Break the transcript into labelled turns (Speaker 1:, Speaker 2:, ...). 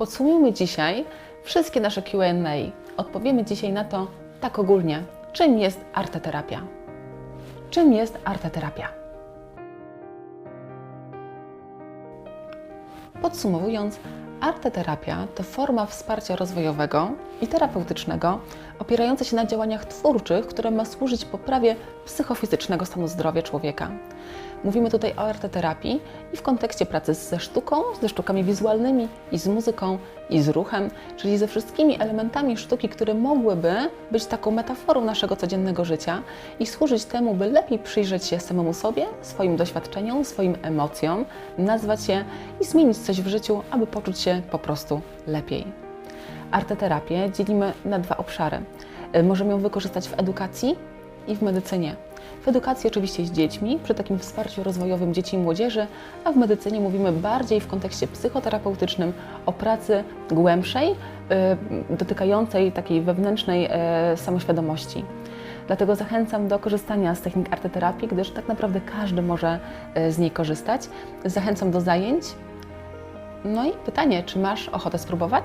Speaker 1: Podsumujmy dzisiaj wszystkie nasze QA. Odpowiemy dzisiaj na to tak ogólnie. Czym jest arteterapia? Czym jest arteterapia? Podsumowując, arteterapia to forma wsparcia rozwojowego i terapeutycznego opierająca się na działaniach twórczych, które ma służyć poprawie psychofizycznego stanu zdrowia człowieka. Mówimy tutaj o arteterapii i w kontekście pracy ze sztuką, ze sztukami wizualnymi i z muzyką i z ruchem, czyli ze wszystkimi elementami sztuki, które mogłyby być taką metaforą naszego codziennego życia i służyć temu, by lepiej przyjrzeć się samemu sobie, swoim doświadczeniom, swoim emocjom, nazwać je i zmienić coś w życiu, aby poczuć się po prostu lepiej. Arteterapię dzielimy na dwa obszary. Y, Możemy ją wykorzystać w edukacji i w medycynie. W edukacji oczywiście z dziećmi, przy takim wsparciu rozwojowym dzieci i młodzieży, a w medycynie mówimy bardziej w kontekście psychoterapeutycznym o pracy głębszej, y, dotykającej takiej wewnętrznej y, samoświadomości. Dlatego zachęcam do korzystania z technik arteterapii, gdyż tak naprawdę każdy może y, z niej korzystać. Zachęcam do zajęć. No i pytanie, czy masz ochotę spróbować?